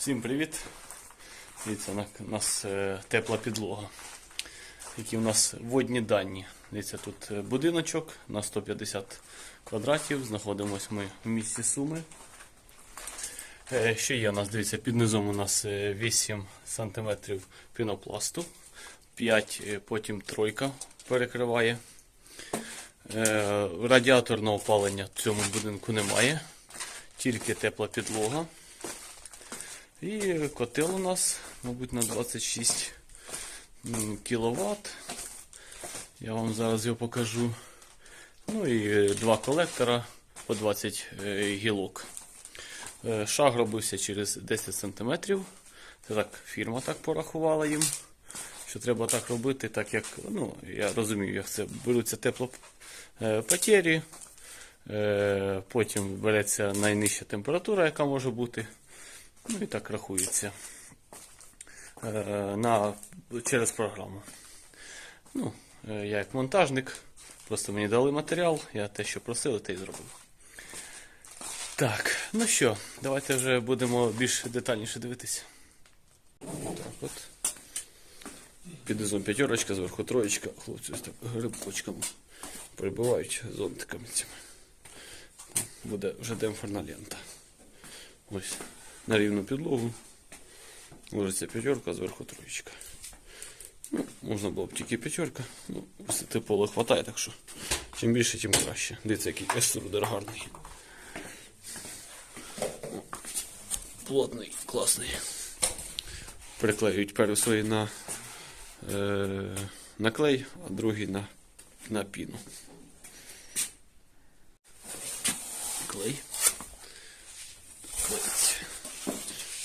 Всім привіт! Дивіться, у нас е, тепла підлога. Які у нас водні дані. Дивіться, тут е, будиночок на 150 квадратів. Знаходимося ми в місті Суми. Е, Що є у нас? Дивіться, під низом у нас е, 8 см пінопласту, 5, е, потім тройка перекриває. Радіаторного опалення в цьому будинку немає, тільки тепла підлога. І котел у нас, мабуть, на 26 кВт. Я вам зараз його покажу. Ну і два колектора по 20 е, гілок. Е, Шаг робився через 10 см. Це так фірма так порахувала їм. Що треба так робити, так як, ну, я розумію, як це беруться теплопотері, е, потім береться найнижча температура, яка може бути. Ну і так рахується е, на, через програму. Ну, е, я як монтажник, просто мені дали матеріал, я те, що просили, те й зробив. Так, ну що, давайте вже будемо більш детальніше дивитися. Так от. Під низом п'ятерочка, зверху троєчка. Хлопці так грибочками прибивають зонтиками цими. Буде вже демпферна лента. Ось на рівну підлогу. Ложиться п'ятерка, зверху троєчка. Ну, можна було б тільки п'ятерка. Ну, висоти пола хватає, так що чим більше, тим краще. Дивіться, який еструдер гарний. Плотний, класний. Приклеюють перший свої на, е, на клей, а другий на, на піну. Клей.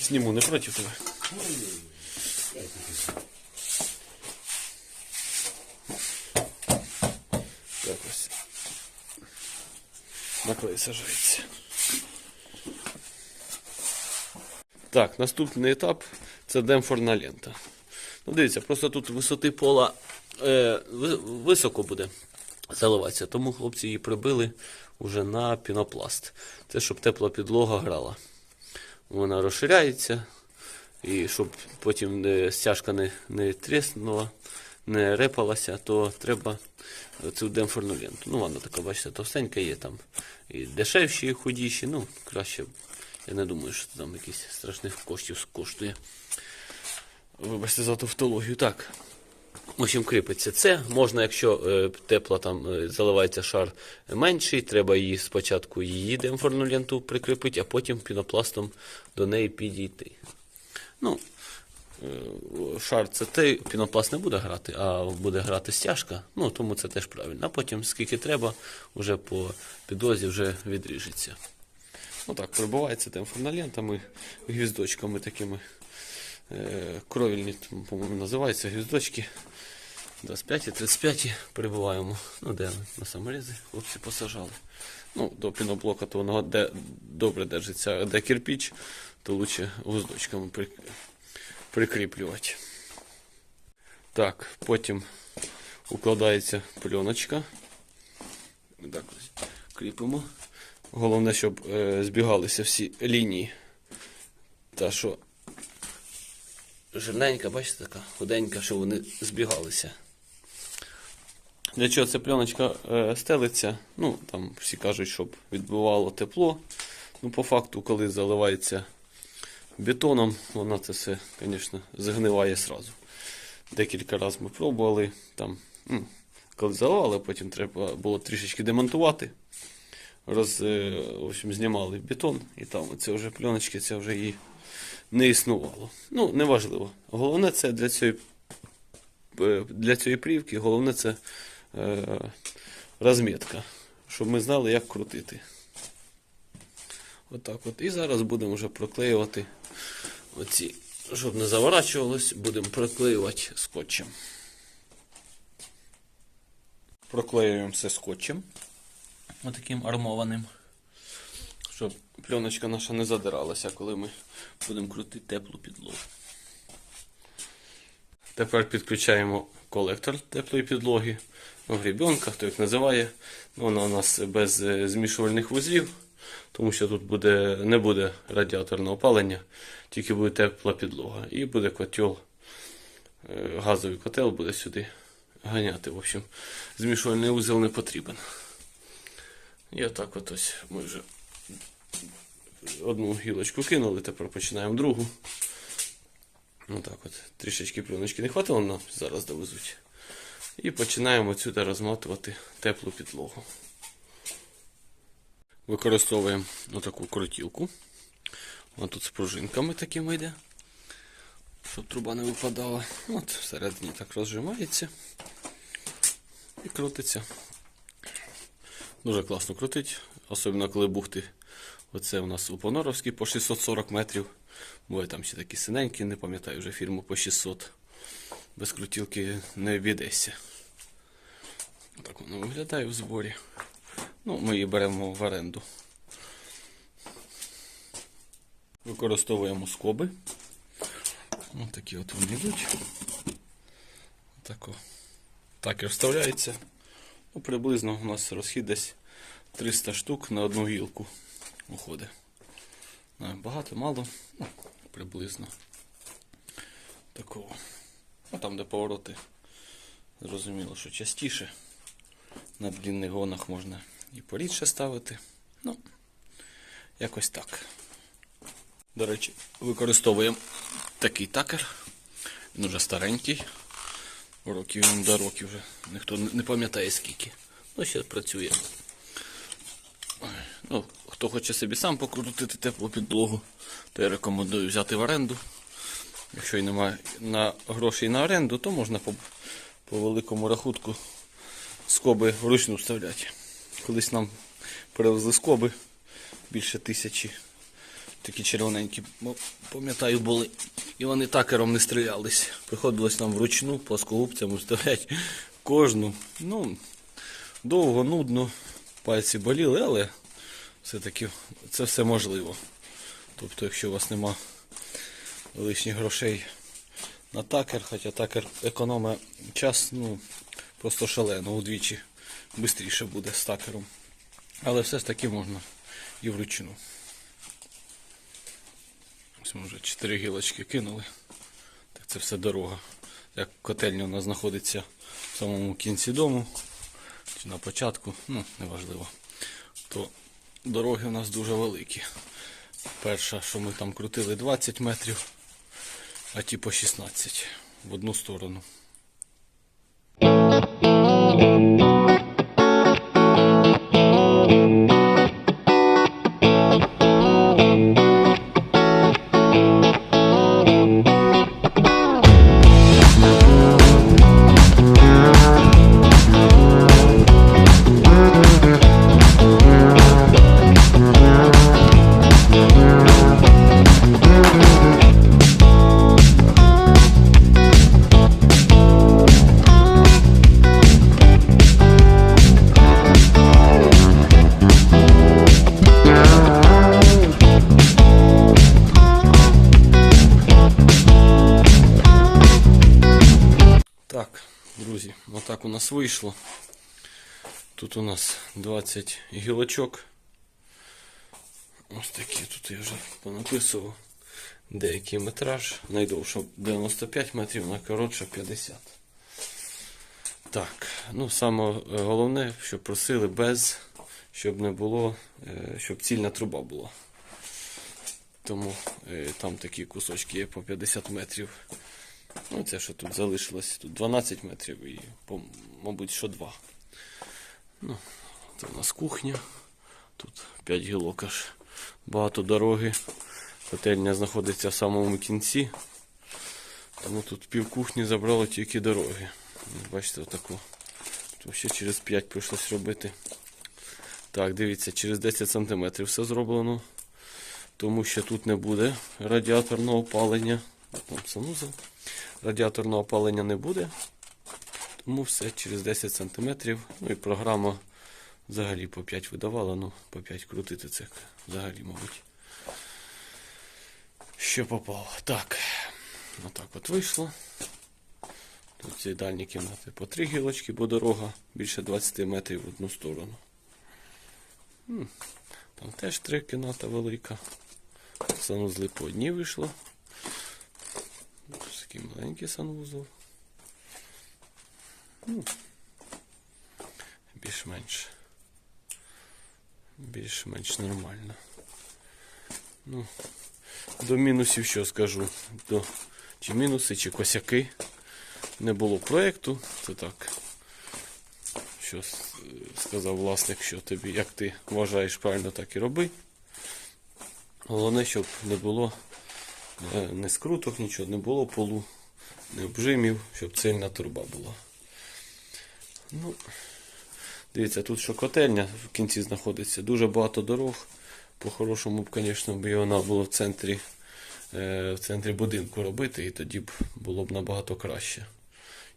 Зніму не проти тебе. Так ось. На клей. Так, наступний етап це демпферна лента. Ну, дивіться, просто тут висоти пола е, високо буде заливатися, тому хлопці її прибили вже на пінопласт. Це щоб тепла підлога грала. Вона розширяється, і щоб потім стяжка не, не тріснула, не репалася, то треба цю демпферну ленту. Ну, вона така, бачите, товстенька є там. І дешевші, і худіші. Ну, краще. Я не думаю, що там якісь страшних коштів коштує. Вибачте за тавтологію. Так. В общем, кріпиться це. Можна, якщо е, тепла там е, заливається шар менший, треба її спочатку її демпферну ленту прикріпити, а потім пінопластом до неї підійти. Ну, е, шар це те, пінопласт не буде грати, а буде грати стяжка. Ну, тому це теж правильно. А потім, скільки треба, вже по підлозі вже відріжеться. Ну так, прибувається демпферна лентами, гвіздочками такими. Е, кровільні, по-моєму, називаються гвіздочки. 25 і 35 прибуваємо. Ну, де на саморізи хлопці посажали. Ну, до піноблока то воно де добре держиться, а де кирпіч, то лучше гвоздочками при, прикріплювати. Так, потім укладається пленочка. Так кріпимо. Головне, щоб е, збігалися всі лінії. Та що жирненька, бачите, така худенька, щоб вони збігалися. Для чого ця пленочка е, стелиться? Ну, там всі кажуть, щоб відбивало тепло. Ну, по факту, коли заливається бетоном, вона це все, звісно, загниває сразу. Декілька разів ми пробували. Там, м, коли заливали, потім треба було трішечки демонтувати. Роз, е, в общем, знімали бетон, і там це вже пленочки, це вже її не існувало. Ну, неважливо. Головне це для цієї, е, для цієї плівки, головне це е, розмітка, щоб ми знали, як крутити. Отак от. І зараз будемо вже проклеювати оці, щоб не заворачувалось, будемо проклеювати скотчем. Проклеюємо все скотчем. Отаким армованим. Щоб пленочка наша не задиралася, коли ми будемо крутити теплу підлогу. Тепер підключаємо колектор теплої підлоги. Ну, гребенка, хто як називає. Вона у нас без е, змішувальних вузлів. тому що тут буде, не буде радіаторного опалення, тільки буде тепла підлога. І буде котел, е, газовий котел буде сюди ганяти. В общем, змішувальний узел не потрібен. І отак от ось ми вже одну гілочку кинули, тепер починаємо другу. Отак от. Трішечки пленочки не хватило, нам зараз довезуть. І починаємо сюди розматувати теплу підлогу. Використовуємо отаку крутілку. Вона тут з пружинками такими йде, щоб труба не випадала. От, всередині так розжимається і крутиться. Дуже класно крутить, особливо коли бухти. Оце у нас у Поноровській по 640 метрів. Буває там ще такі синенькі, не пам'ятаю вже фірму по 600. Без крутілки не обійдешся. Так воно виглядає в зборі. Ну, ми її беремо в оренду. Використовуємо скоби. Ось такі от вони йдуть. Тако. Такер вставляється. Ну, приблизно у нас розхід десь 300 штук на одну гілку уходить. Багато, мало, ну, приблизно. Такого. Ну там, де повороти, зрозуміло, що частіше. На длінних гонах можна і порідше ставити. Ну, якось так. До речі, використовуємо такий такер. Він уже старенький. Років він до років вже. Ніхто не пам'ятає скільки. Ну, ще працює. Ну, хто хоче собі сам покрутити теплу підлогу, то я рекомендую взяти в оренду. Якщо й немає на грошей на оренду, то можна по, по великому рахунку скоби вручну вставляти. Колись нам привезли скоби більше тисячі. Такі червоненькі, пам'ятаю, були. І вони такером не стрілялись. Приходилось нам вручну плоскогубцям вставляти кожну. Ну, довго, нудно, пальці боліли, але все-таки це все можливо. Тобто, якщо у вас нема лишніх грошей на такер, хоча такер економить час, ну, просто шалено, удвічі швидше буде з такером. Але все ж таки можна і вручну. Ось ми вже 4 гілочки кинули. Так це все дорога. Як котельня у нас знаходиться в самому кінці дому, чи на початку, ну, неважливо, то дороги у нас дуже великі. Перша, що ми там крутили 20 метрів, а ті по 16 в одну сторону. Нас вийшло. Тут у нас 20 гілочок. Ось такі тут я вже понаписував. Деякий метраж. Найдовша 95 метрів, найкоротша 50. Так, ну саме головне, щоб просили без, щоб не було, е, щоб цільна труба була. Тому е, там такі кусочки є по 50 метрів. Ну, це що тут залишилось, тут 12 метрів і, мабуть, що 2. Ну, це у нас кухня. Тут 5 гілок аж багато дороги. Котельня знаходиться в самому кінці. Тому тут пів кухні забрало тільки дороги. Бачите, отаку. Тут ще через 5 прийшлось робити. Так, дивіться, через 10 см все зроблено. Тому що тут не буде радіаторного опалення. Там санузел. Радіаторного опалення не буде. Тому все через 10 см. Ну і програма взагалі по 5 видавала, ну по 5 крутити це взагалі, мабуть. Що попало. Так. Отак от вийшло. Тут ці дальні кімнати по 3 гілочки, бо дорога більше 20 метрів в одну сторону. Там теж три кімната велика. Санузли по одній вийшло. Такий маленький санвузол. Ну, більш-менш. Більш-менш нормально. Ну, до мінусів що скажу? До, чи мінуси, чи косяки. Не було проєкту, це так. Що сказав власник, що тобі, як ти вважаєш правильно, так і роби. Головне, щоб не було не скруток, нічого, не було полу, не обжимів, щоб цельна труба була. Ну, дивіться, тут що котельня в кінці знаходиться, дуже багато дорог. По-хорошому б, звісно, б треба було в центрі, е, в центрі будинку робити, і тоді б було б набагато краще.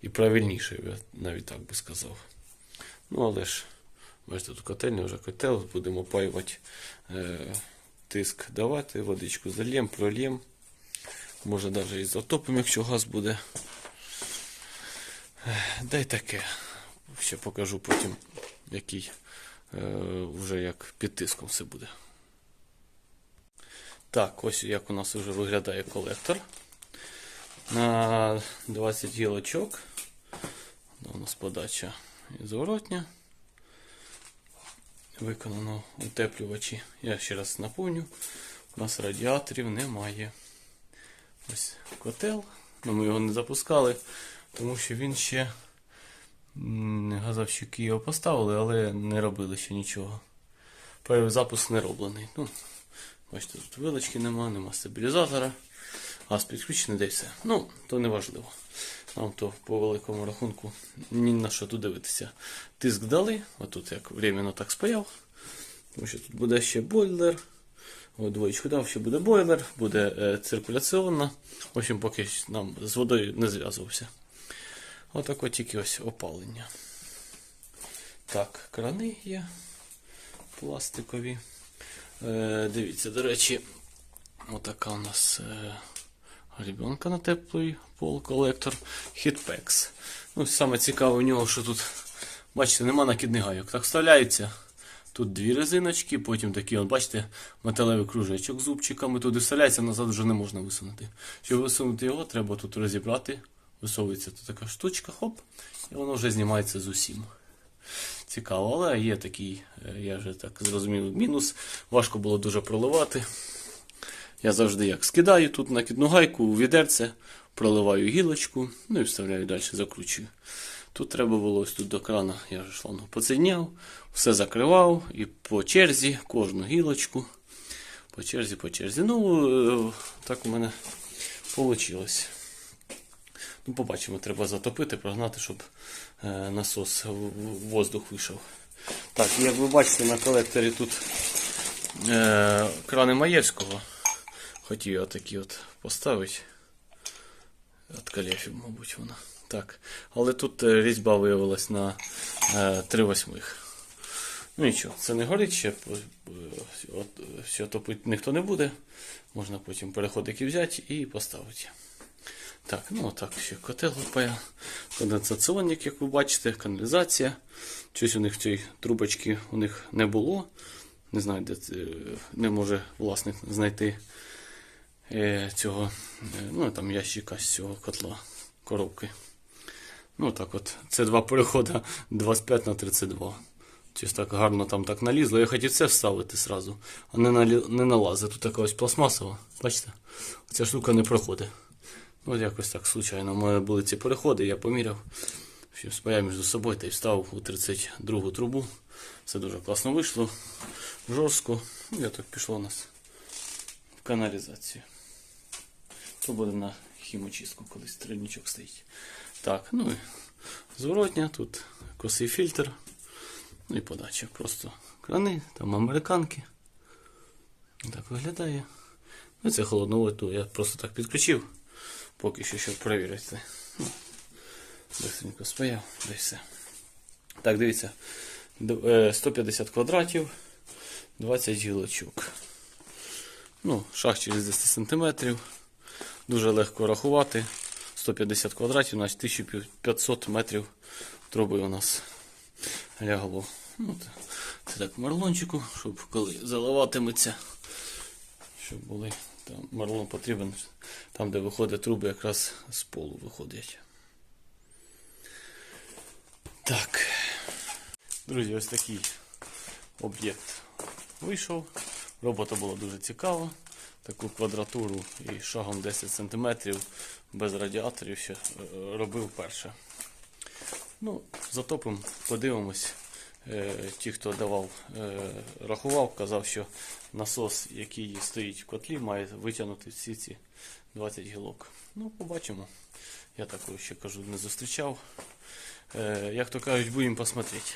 І правильніше, я навіть так би сказав. Ну, але ж, бачите, тут котельня, вже котел, будемо опаювати, е, тиск давати, водичку зальєм, прольєм. Може навіть і затопимо, якщо газ буде. Дай таке. Ще покажу потім, який е, вже як під тиском все буде. Так, ось як у нас вже виглядає колектор. На 20 гілочок. У нас подача і зворотня. Виконано утеплювачі. Я ще раз наповню. У нас радіаторів немає. Ось котел. Ну, ми його не запускали, тому що він ще газовщики його поставили, але не робили ще нічого. Запуск не роблений. Ну, бачите, тут вилочки нема, нема стабілізатора. Газ підключений, де все. Ну, то не важливо. Нам то по великому рахунку ні на що тут дивитися. Тиск дали, отут як временно так спаяв. Тому що тут буде ще бойлер. Двоєчку дав, ще буде бойлер, буде е, циркуляційна. В общем, поки нам з водою не зв'язувався. Отак от тільки ось опалення. Так, крани є пластикові. Е, дивіться, до речі, отака у нас е, грібенка на теплий пол колектор Hitpex. Ну, саме цікаве у нього, що тут, бачите, нема накидних гайок. Так вставляється. Тут дві резиночки, потім такий, от, бачите, металевий кружечок з зубчиками. Туди вставляється, назад вже не можна висунути. Щоб висунути його, треба тут розібрати. Висовується тут така штучка, хоп, і воно вже знімається з усім. Цікаво, але є такий, е, я вже так зрозумів, мінус. Важко було дуже проливати. Я завжди як скидаю тут накидну гайку відерце, проливаю гілочку, ну і вставляю далі, закручую. Тут треба було ось тут до крана, я вже шлангу поцідняв, все закривав і по черзі кожну гілочку. По черзі, по черзі. Ну, е, так у мене вийшло. Ну, побачимо, треба затопити, прогнати, щоб е, насос воздух вийшов. Так, як ви бачите, на колекторі тут е, крани Маєвського. Хотів я такі от поставити. От калєфів, мабуть, вона. Так. Але тут е, різьба виявилась на е, 3 восьмих. Ну нічого, це не горить ще. е, е, все топити ніхто не буде. Можна потім переходики взяти і поставити. Так, ну так, ще котел лопає. Конденсаційник, як ви бачите, каналізація. Щось у них цієї трубочки у них не було. Не знаю, де е, не може власник знайти е, цього, е, ну там ящика з цього котла, коробки. Ну так от, це два переходи 25 на 32. Щось так гарно там так налізло. Я хотів це вставити сразу, а не, налі... не налазить. Тут така ось пластмасова. Бачите? Ця штука не проходить. Ну, якось так случайно. У мене були ці переходи, я поміряв. Що спаяв між собою та й вставив у 32 трубу. Все дуже класно вийшло. Жорстко. Ну, я так пішло у нас в каналізацію. То буде на хімочистку, колись трильничок стоїть. Так, ну і зворотня, тут косий фільтр. Ну і подача. Просто крани, там американки. Так виглядає. Ну це холодновату я просто так підключив. Поки що, щоб перевірити. Ну, Быстренько спаяв, да й все. Так, дивіться. Е, 150 квадратів, 20 гілочок. Ну, шах через 10 см. Дуже легко рахувати. 150 квадратів, значить 1500 метрів труби у нас лягло. Ну, Це так марлончику, щоб коли заливатиметься, щоб були. Там марлон потрібен, там, де виходять труби, якраз з полу виходять. Так. Друзі, ось такий об'єкт вийшов. Робота була дуже цікава. Таку квадратуру і шагом 10 см без радіаторів ще е, робив перше. Ну, затопимо, подивимось. Е, Ті, хто давав, е, рахував, казав, що насос, який стоїть в котлі, має витягнути всі ці 20 гілок. Ну, побачимо. Я такого ще кажу, не зустрічав. Як то кажуть, будемо посмотрети.